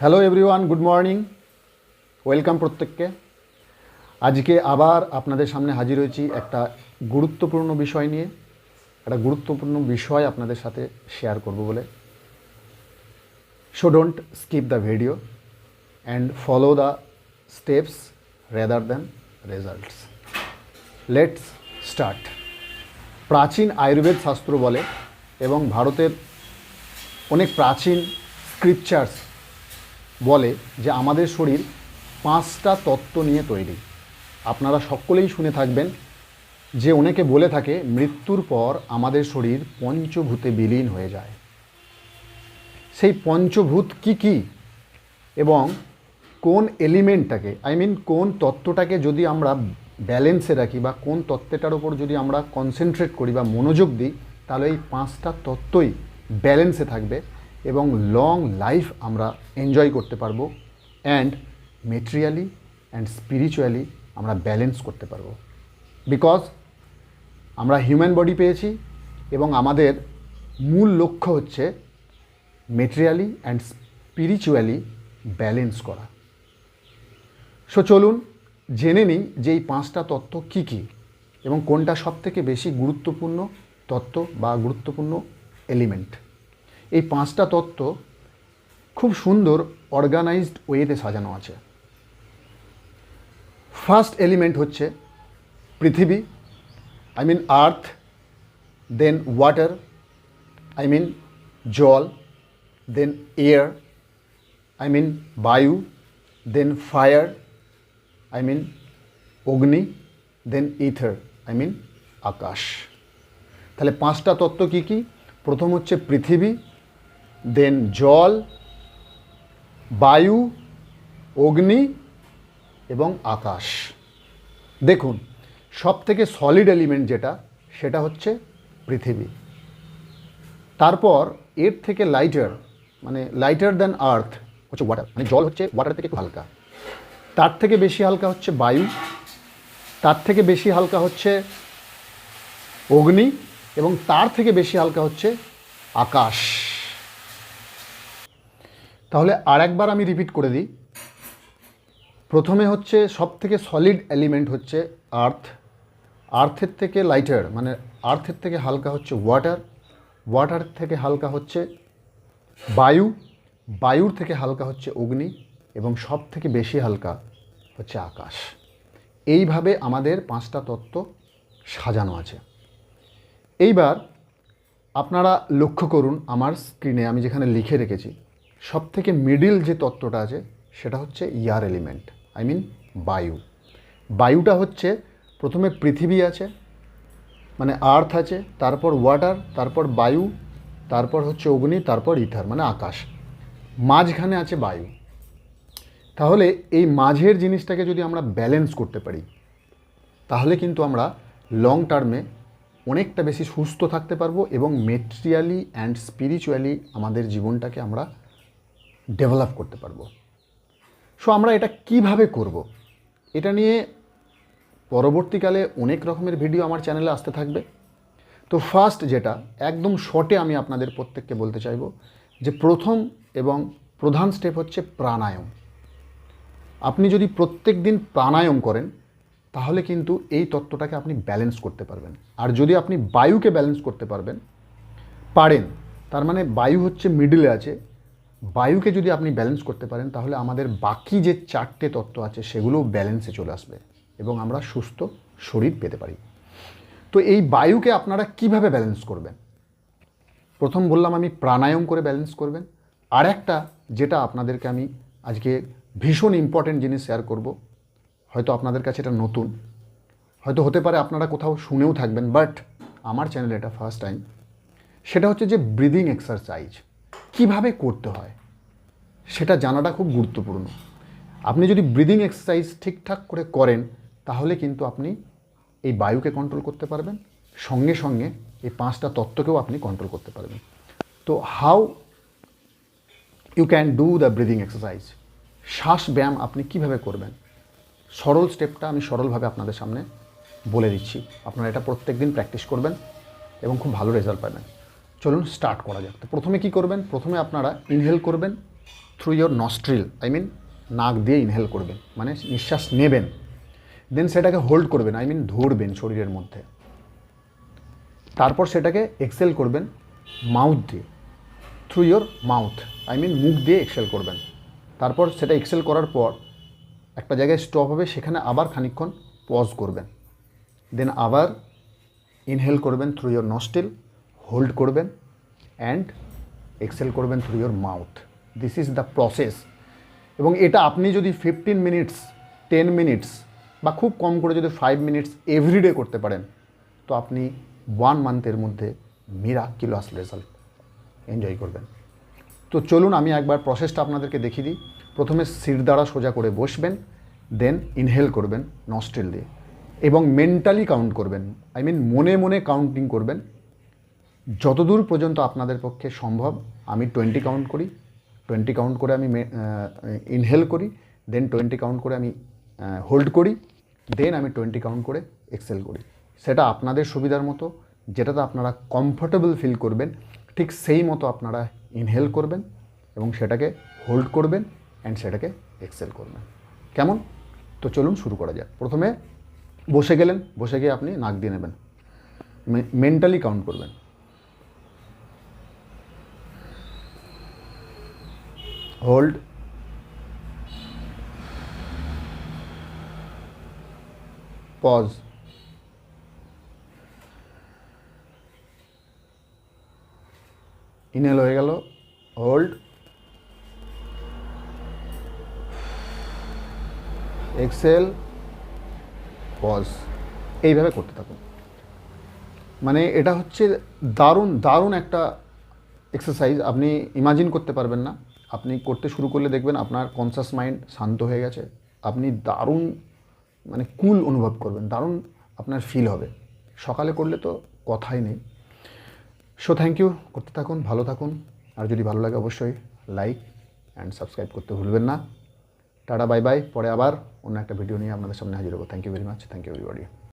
Hello everyone good morning welcome প্রত্যেককে আজকে আবার আপনাদের সামনে হাজির হয়েছি একটা গুরুত্বপূর্ণ বিষয় নিয়ে একটা গুরুত্বপূর্ণ বিষয় আপনাদের সাথে শেয়ার করব বলে so don't skip the video and follow the steps rather than results let's start প্রাচীন আয়ুর্বেদ শাস্ত্র বলে এবং ভারতের অনেক প্রাচীন স্ক্রিপচার্স বলে যে আমাদের শরীর পাঁচটা তত্ত্ব নিয়ে তৈরি। আপনারা সকলেই শুনে থাকবেন যে অনেকে বলে থাকে, মৃত্যুর পর আমাদের শরীর পঞ্চভূতে বিলীন হয়ে যায়। সেই পঞ্চভূত কি কি এবং কোন এলিমেন্টটাকে, আই মিন কোন তত্ত্বটাকে যদি আমরা ব্যালেন্সে রাখি বা কোন তত্ত্বটার উপর যদি আমরা কনসেন্ট্রেট করি বা মনোযোগ দিই, তাহলে এই পাঁচটা তত্ত্বই ব্যালেন্সে থাকবে। এবং লং লাইফ আমরা এনজয় করতে পারব অ্যান্ড মেটেরিয়ালি অ্যান্ড স্পিরিচুয়ালি আমরা ব্যালেন্স করতে পারব। বিকজ আমরা হিউম্যান বডি পেয়েছি এবং আমাদের মূল লক্ষ্য হচ্ছে মেটেরিয়ালি অ্যান্ড স্পিরিচুয়ালি ব্যালেন্স করা। সো চলুন জেনে নিই যে এই পাঁচটা তত্ত্ব কী কী এবং কোনটা সবথেকে বেশি গুরুত্বপূর্ণ তত্ত্ব বা গুরুত্বপূর্ণ এলিমেন্ট এই পাঁচটা তত্ত্ব খুব সুন্দর অর্গানাইজড ওয়েতে সাজানো আছে। ফার্স্ট এলিমেন্ট হচ্ছে পৃথিবী I mean earth then water I mean জল দেন এয়ার আই মিন বায়ু দেন fire I mean Agni then ether I mean আকাশ। তাহলে পাঁচটা তত্ত্ব কী কী? প্রথম হচ্ছে পৃথিবী দেন জল, বায়ু, অগ্নি এবং আকাশ। দেখুন সব থেকে সলিড এলিমেন্ট যেটা, সেটা হচ্ছে পৃথিবী। তারপর, এর থেকে লাইটার মানে লাইটার দ্যান আর্থ হচ্ছে ওয়াটার মানে জল হচ্ছে ওয়াটার থেকে একটু হালকা। তার থেকে বেশি হালকা হচ্ছে বায়ু, তার থেকে বেশি হালকা হচ্ছে অগ্নি এবং তার থেকে বেশি হালকা হচ্ছে আকাশ। তাহলে আর একবার আমি রিপিট করে দিই। প্রথমে হচ্ছে সব থেকে সলিড এলিমেন্ট হচ্ছে আর্থ আর্থের থেকে লাইটার মানে আর্থের থেকে হালকা হচ্ছে ওয়াটার ওয়াটার থেকে হালকা হচ্ছে বায়ু। বায়ুর থেকে হালকা হচ্ছে অগ্নি এবং সব থেকে বেশি হালকা হচ্ছে আকাশ। এইভাবে আমাদের পাঁচটা তত্ত্ব সাজানো আছে। এইবার আপনারা লক্ষ্য করুন আমার স্ক্রিনে আমি যেখানে লিখে রেখেছি। সব থেকে মিডিল যে তত্ত্বটা আছে, সেটা হচ্ছে ইয়ার এলিমেন্ট আই মিন বায়ু। বায়ুটা হচ্ছে প্রথমে পৃথিবী আছে মানে আর্থ আছে, তারপর ওয়াটার তারপর বায়ু, তারপর হচ্ছে অগ্নি, তারপর ইথার মানে আকাশ। মাঝখানে আছে বায়ু। তাহলে এই মাঝের জিনিসটাকে যদি আমরা ব্যালেন্স করতে পারি, তাহলে কিন্তু আমরা লং টার্মে অনেকটা বেশি সুস্থ থাকতে পারব এবং মেটেরিয়ালি অ্যান্ড স্পিরিচুয়ালি আমাদের জীবনটাকে আমরা ডেভেলপ করতে পারব। সো আমরা এটা কীভাবে করব? এটা নিয়ে পরবর্তীকালে অনেক রকমের ভিডিও আমার চ্যানেলে আসতে থাকবে। তো ফার্স্ট যেটা, একদম শর্টে আমি আপনাদের প্রত্যেককে বলতে চাইব যে প্রথম এবং প্রধান স্টেপ হচ্ছে প্রাণায়াম। আপনি যদি প্রত্যেক দিন প্রাণায়াম করেন, তাহলে কিন্তু এই তত্ত্বটাকে আপনি ব্যালেন্স করতে পারবেন। আর যদি আপনি বায়ুকে ব্যালেন্স করতে পারবেন, পারেন। তার মানে বায়ু হচ্ছে মিডলে আছে বায়ুকে যদি আপনি ব্যালেন্স করতে পারেন, তাহলে আমাদের বাকি যে চারটে তত্ত্ব আছে সেগুলোও ব্যালেন্সে চলে আসবে এবং আমরা সুস্থ শরীর পেতে পারি। তো এই বায়ুকে আপনারা কীভাবে ব্যালেন্স করবেন? প্রথম বললাম আমি প্রাণায়াম করে ব্যালেন্স করবেন। আর একটা যেটা আপনাদেরকে আমি আজকে ভীষণ ইম্পর্টেন্ট জিনিস শেয়ার করব, হয়তো আপনাদের কাছে এটা নতুন, হয়তো হতে পারে আপনারা কোথাও শুনেও থাকবেন বাট আমার চ্যানেলে এটা ফার্স্ট টাইম সেটা হচ্ছে যে ব্রিদিং এক্সারসাইজ কীভাবে করতে হয়, সেটা জানাটা খুব গুরুত্বপূর্ণ। আপনি যদি ব্রিদিং এক্সারসাইজ ঠিকঠাক করে করেন, তাহলে কিন্তু আপনি এই বায়ুকে কন্ট্রোল করতে পারবেন। সঙ্গে সঙ্গে এই পাঁচটা তত্ত্বকেও আপনি কন্ট্রোল করতে পারবেন। তো how you can do the breathing exercise শ্বাস ব্যায়াম আপনি কীভাবে করবেন? সরল স্টেপটা আমি সরলভাবে আপনাদের সামনে বলে দিচ্ছি। আপনারা এটা প্রত্যেক দিন প্র্যাকটিস করবেন এবং খুব ভালো রেজাল্ট পাবেন। চলুন স্টার্ট করা যাক। তো প্রথমে কি করবেন? প্রথমে আপনারা ইনহেল করবেন through your nostril I mean নাক দিয়ে ইনহেল করবেন মানে নিঃশ্বাস নেবেন। দেন সেটাকে হোল্ড করবেন আই মিন ধরবেন শরীরের মধ্যে। তারপর সেটাকে এক্সেল করবেন মাউথ দিয়ে through your mouth I mean মুখ দিয়ে এক্সেল করবেন। তারপর সেটা এক্সেল করার পর একটা জায়গায় স্টপ হবে, সেখানে আবার খানিকক্ষণ পজ করবেন। দেন আবার ইনহেল করবেন থ্রু ইয়োর নস্টিল হোল্ড করবেন অ্যান্ড এক্সেল করবেন through your mouth this is the process এবং এটা আপনি যদি ফিফটিন মিনিটস টেন মিনিটস বা খুব কম করে যদি ফাইভ মিনিটস এভরিডে করতে পারেন, তো আপনি ওয়ান মান্থের মধ্যে মিরাক্কিলাস রেজাল্ট এনজয় করবেন। তো চলুন আমি একবার প্রসেসটা আপনাদেরকে দেখিয়ে দিই। প্রথমে সিট দ্বারা সোজা করে বসবেন দেন ইনহেল করবেন নস্ট্রেল দিয়ে এবং মেন্টালি কাউন্ট করবেন। আই মিন মনে মনে কাউন্টিং করবেন। যতদূর পর্যন্ত আপনাদের পক্ষে সম্ভব, আমি টোয়েন্টি কাউন্ট করি টোয়েন্টি কাউন্ট করে আমি ইনহেল করি দেন টোয়েন্টি কাউন্ট করে আমি হোল্ড করি দেন আমি টোয়েন্টি কাউন্ট করে এক্সেল করি। সেটা আপনাদের সুবিধার মতো, যেটাতে আপনারা কমফোর্টেবল ফিল করবেন, ঠিক সেই মতো আপনারা ইনহেল করবেন এবং সেটাকে হোল্ড করবেন অ্যান্ড সেটাকে এক্সেল করবেন। কেমন? তো চলুন শুরু করা যাক। প্রথমে বসে গেলেন, বসে গিয়ে আপনি নাক দিয়ে নেবেন। মেন্টালি কাউন্ট করবেন। হোল্ড পজ ইনহেল হয়ে গেল হোল্ড এক্সেল পজ এইভাবে করতে থাকুন। মানে এটা হচ্ছে দারুণ দারুণ একটা এক্সারসাইজ আপনি ইমাজিন করতে পারবেন না। আপনি করতে শুরু করলে দেখবেন আপনার কনসাস মাইন্ড শান্ত হয়ে গেছে। আপনি দারুণ মানে কুল অনুভব করবেন, দারুণ আপনার ফিল হবে। সকালে করলে তো কথাই নেই। সো থ্যাংক ইউ করতে থাকুন, ভালো থাকুন। আর যদি ভালো লাগে অবশ্যই লাইক অ্যান্ড সাবস্ক্রাইব করতে ভুলবেন না। টাটা বাই বাই পরে আবার অন্য একটা ভিডিও নিয়ে আপনাদের সামনে হাজির হব। Thank you very much thank you everybody